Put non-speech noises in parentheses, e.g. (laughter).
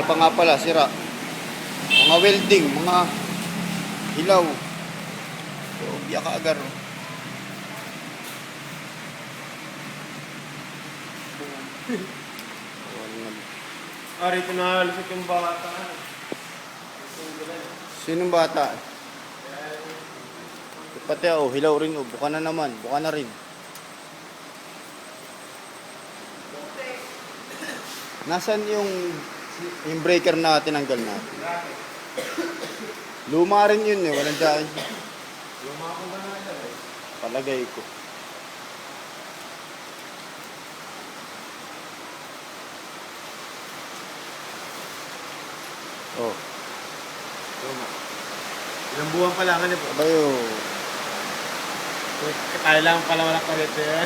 Ito pa nga pala, sira. Mga welding, mga ilaw. So, biya ka agar. oh. (laughs) Ah, rito na lusot yung bata. Sinong bata? Pati oh, hilaw rin oh. Buka na naman. Buka na rin. Nasaan yung yung breaker na tinanggal natin? Luma rin yun eh. Walang daan. Luma ko ba na eh? Palagay ko. Oh, Luma. Ilang buwan pa lang ano po. abayo. Kaya lang pala wala kulit (laughs) eh.